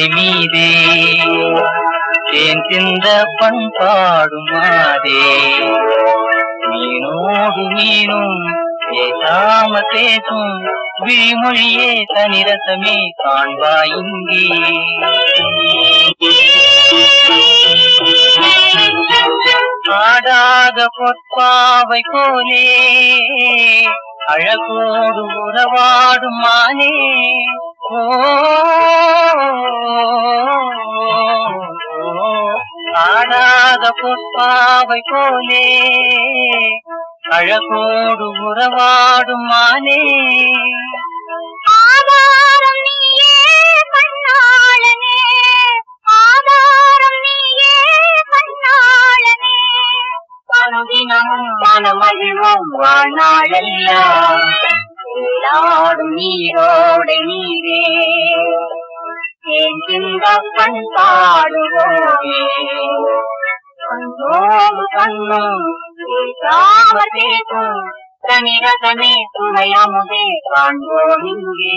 நீரோடை மீதே தேன் சிந்த பண்பாடும் மாதே. மீனோடு மீனும் பேசாம பேசும் விழிமொழியே தனிரசமே காண்பா இங்கே. ஆடாத பொற்பாவை போலே அழகோடு உறவாடும் மானே. ஓ ஆடாத பொற்பாவை போலே. அழகோடு உறவாடும் மானே. ஆதாரம் நீயே அனுதினமும் மனமகிழ்வோம் வாழ்நாளெல்லாம் நீராடும் நீரோடை நீரே தேன் சிந்த பண்பாடுவோமே கண்ணோடு கண்ணும் பேசாம பேசும் தனிரசமே காண்போம் இங்கே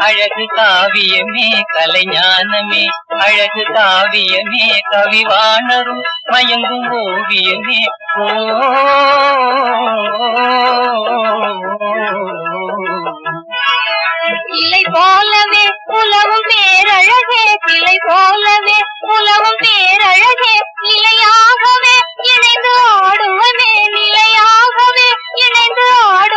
அழகு காவியமே கலைஞானமே அழகு காவியமே கவிவாணரும் மயங்கும் ஓவியமே. ஓ இல்லை போலவே புலவும் பேரழகே கிளை போலவே புலவும் பேரழகே நிலையாகவே இணைந்து ஆடுவனே நிலையாகவே இணைந்து ஆடு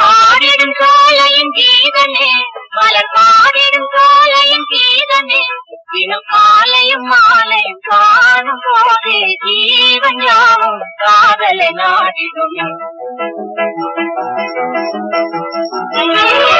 பாடிடும் சோலையின் கீதனே மலர் பாடிடும் சோலையின் கீதனே தினம் காலையும் மாலையும் காணும் போதே ஜீவன் யாவும் காதலை நாடிடும் Thank you.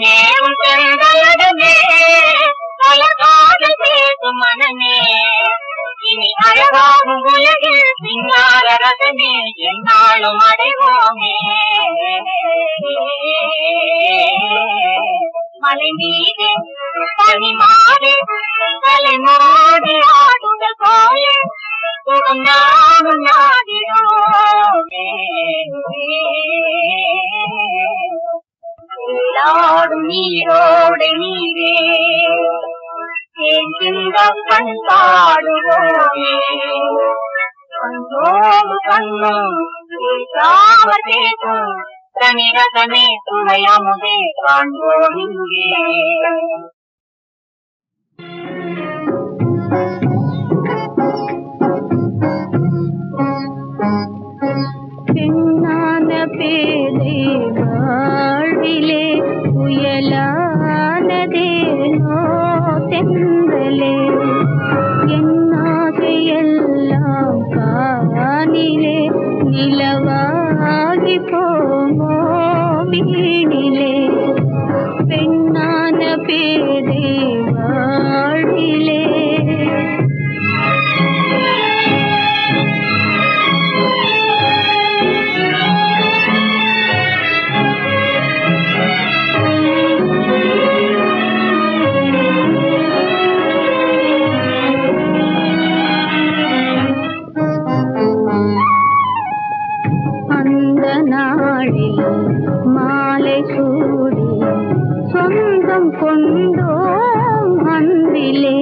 Yeah. ಒಂದು ಹೊಂದಿಲೆ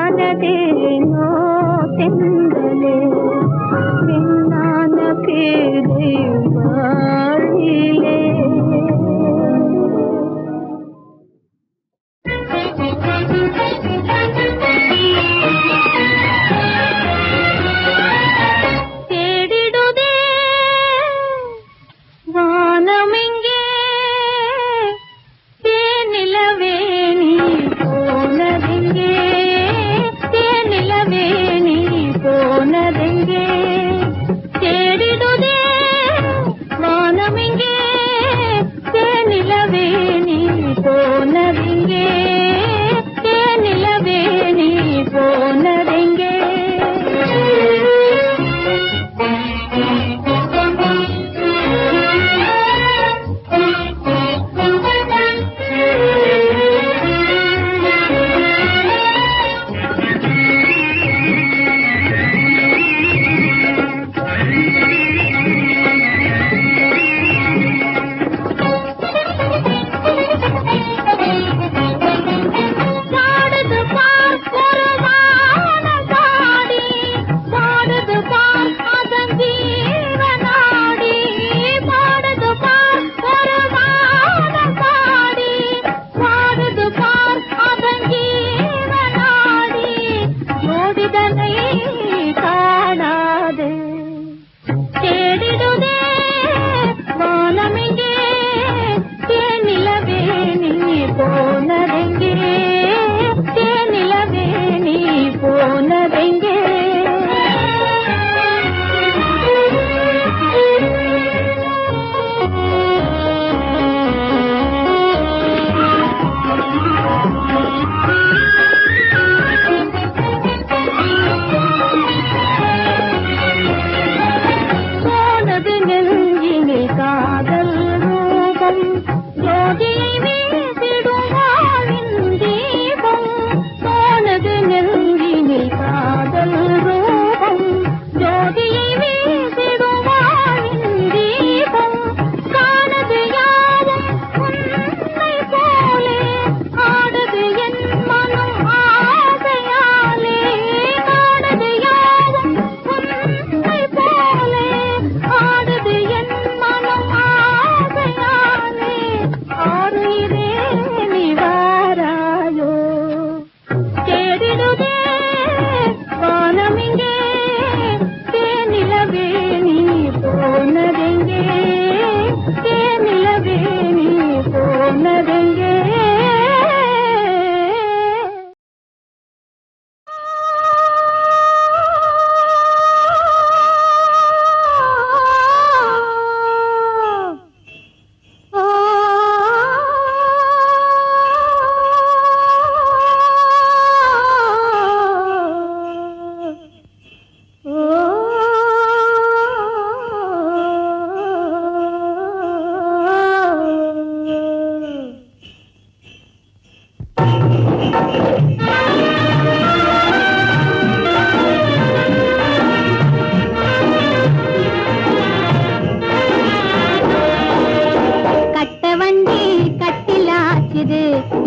ಮುಯಲಾದದೇನೋ ತೆಂದಲೇ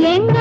¡Venga!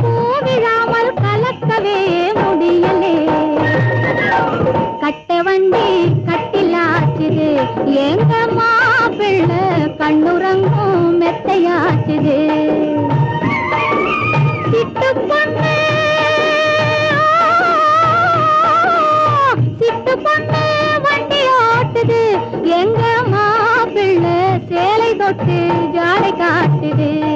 போவிழாமல் கலக்கவே முடியலே. கட்ட வண்டி கட்டிலாச்சுது எங்கம்மா பிள்ளை கண்ணுறங்கும் மெத்தையாச்சுது. சிட்டு பொண்ணு சிட்டு பொண்ணு சேலை தொட்டு ஜாலை காட்டுது.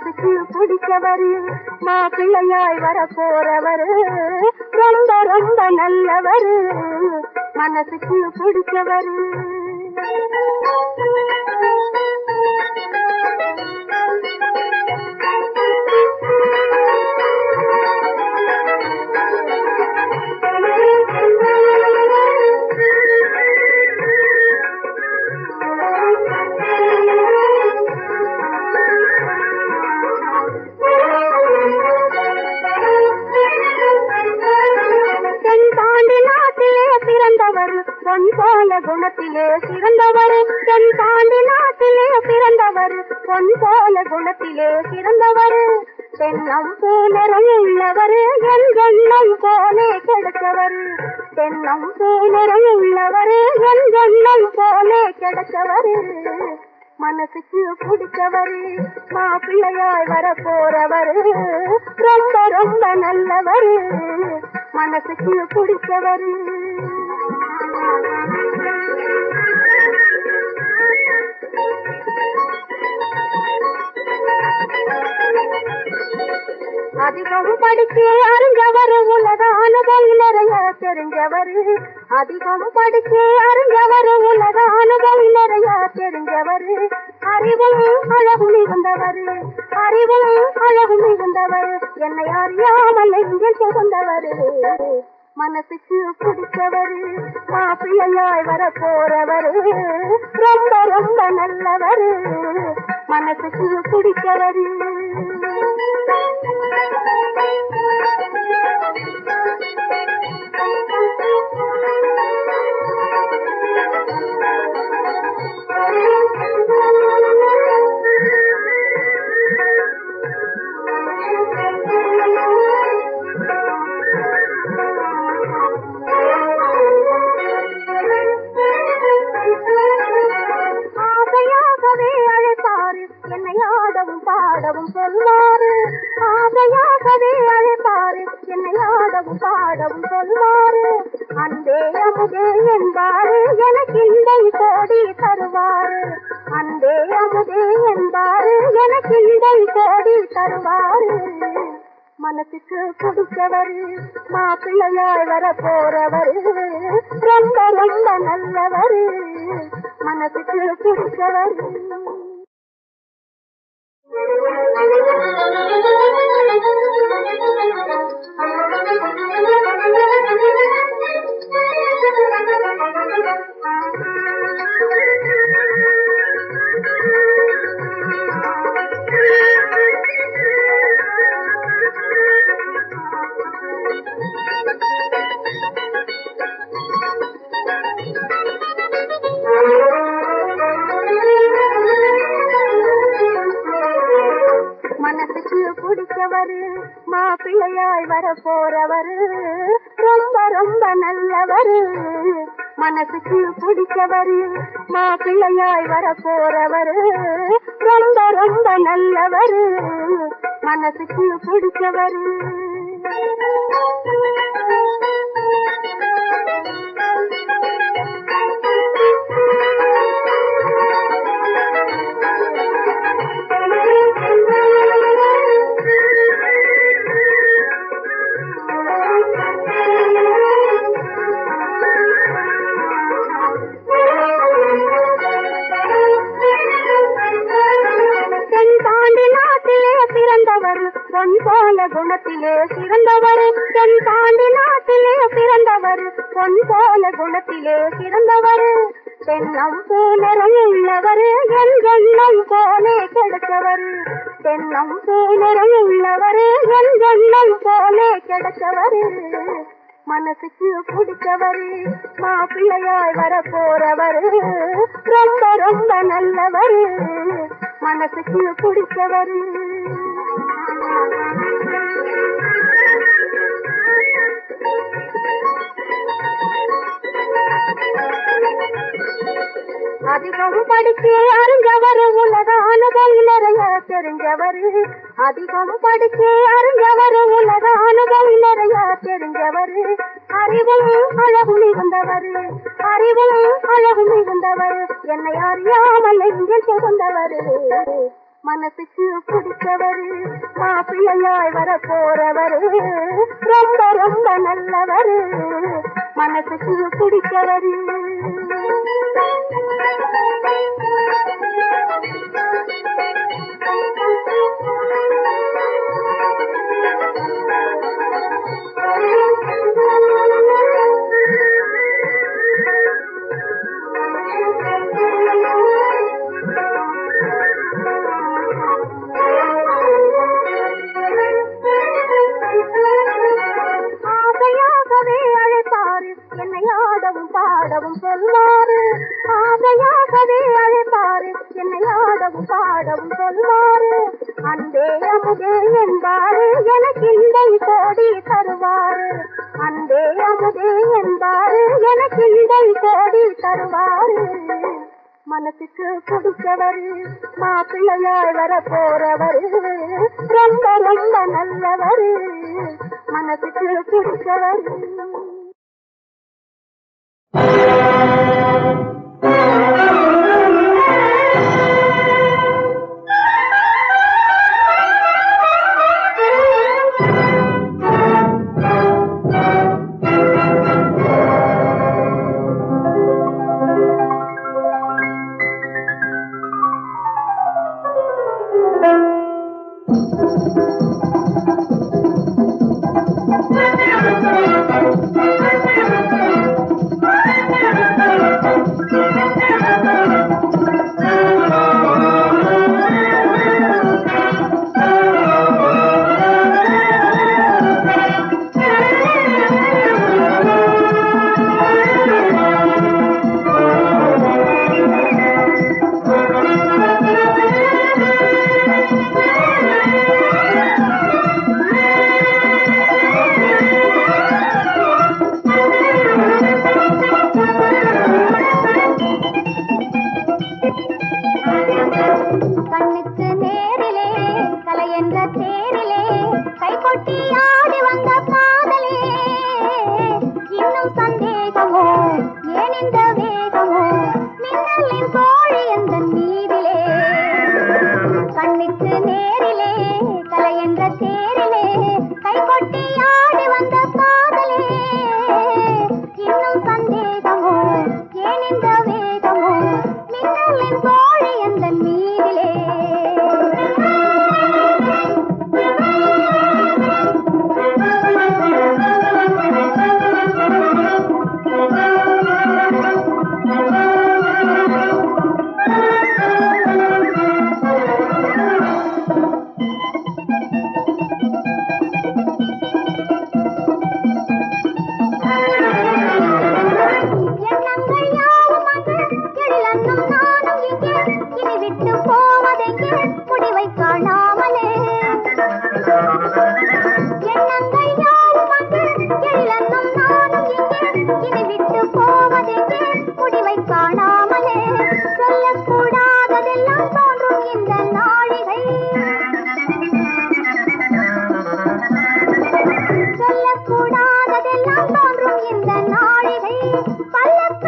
மனசுக்கு பிடிச்சவரு மாப்பிள்ளையாய் வர போறவரு ரொம்ப ரொம்ப நல்லவரு மனசுக்கு பிடிச்சவரு எண்ணம் பூனரம் உள்ளவர் என் எண்ணம் போலே கிடைச்சவர் மனசுக்கு பிடிச்சவர் மாப்பிள்ளையாய் வர போறவர் ரொம்ப ரொம்ப நல்லவர் மனசுக்கு பிடிச்சவரு Thank you. அதிகம் படிச்சு அருங்கவர் உலக நிறைய தெரிஞ்சவர் அதிகம் படிச்சு அருங்கவர் உலக நிறைய தெரிஞ்சவர் அறிவும் அழகு மிகுந்தவர். அறிவும் அழகு மிகுந்தவர். என்னை அறியாமல் நெஞ்சில் புகுந்தவர். மனசுக்கு பிடித்தவர். மாப்பிள்ளையாய் வர போறவர் ரொம்ப ரொம்ப நல்லவர். மனசுக்கு பிடிச்சவர் ஆசையாகவே அன்பே அமுதே என்பாரு எனக்கு இடை தேடி தருவாரு. மனசுக்கு பிடிச்சவர் மாப்பிள்ளையாய் வர போறவர் ரொம்ப ரொம்ப நல்லவர். மனசுக்கு பிடிச்சவர் மனசுக்கு பிடிச்சவரு மாப்பிள்ளையாய் வர போறவரு ரொம்ப ரொம்ப நல்லவரு. மனசுக்கு பிடிச்சவரு மாப்பிள்ளையாய் வர போறவரு ரொம்ப ரொம்ப நல்லவரு. மனசுக்கு பிடிச்சவரு. Thank you. பொன் போல குணத்திலே சிறந்தவர் தென் பாண்டி நாட்டிலே பிறந்தவர். பொன் போல குணத்திலே சிறந்தவர். தென்னம் பூனரம் உள்ளவர். என் கண்ணம் போலே கிடைத்தவர். தென்னம் பூனரம் உள்ளவர். என் கண்ணம் போலே கிடைத்தவர். மனசுக்கு பிடிச்சவர் மாப்பிள்ளையாய் வர போறவர் ரொம்ப ரொம்ப நல்லவர். மனசுக்கு பிடிச்சவர் அதிகம் படிச்சு அருங்கவர் உலக நிறைய தெரிஞ்சவர். அதிகம் படிச்சு அருங்கவர் உலக நிறைய தெரிஞ்சவர். அறிவும் அழகு மிகுந்தவர். அறிவும் அழகு மிகுந்தவர். என்னை அறியாமல் எங்கே புகுந்தவர் மனசுக்கு பிடிச்சவர் மாப்பிள்ளையாய் வர போறவர் ரொம்ப ரொம்ப நல்லவர். மனசுக்கு பிடிச்சவர் அழகு என்பாரு எனக்கில்லை கோடி தருவாரு. அன்பே அமுதே என்பாரு எனக்கில்லை கோடி தருவாரு. மனசுக்கு கொடுத்தவர் மாப்பிள்ளையாய் வர போறவர் ரொம்ப ரொம்ப நல்லவர். மனசுக்கு கொடுத்தவர் Thank you. Balap.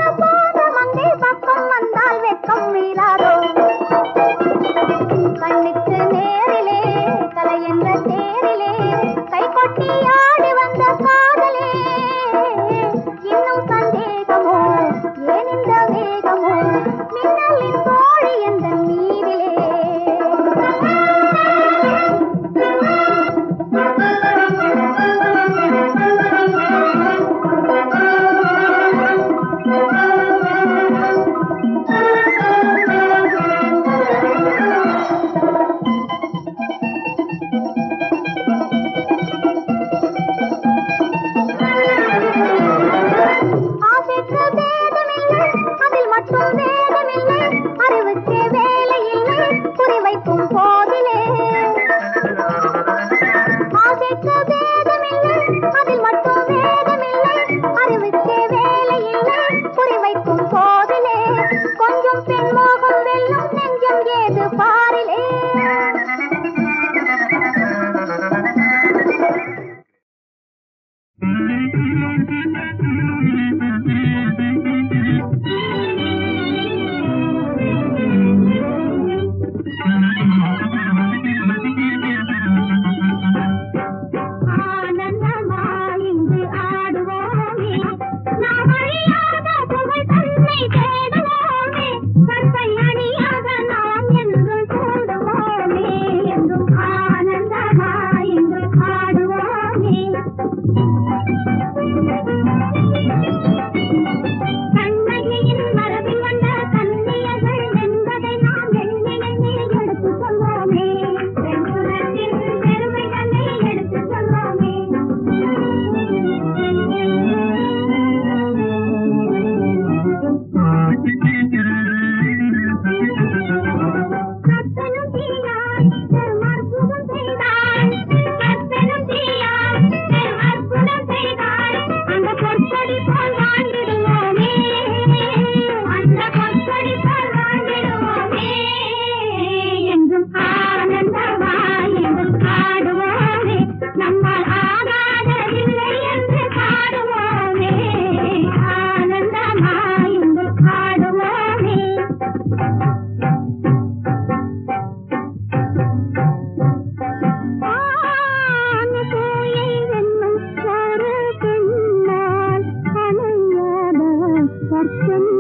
Thank you.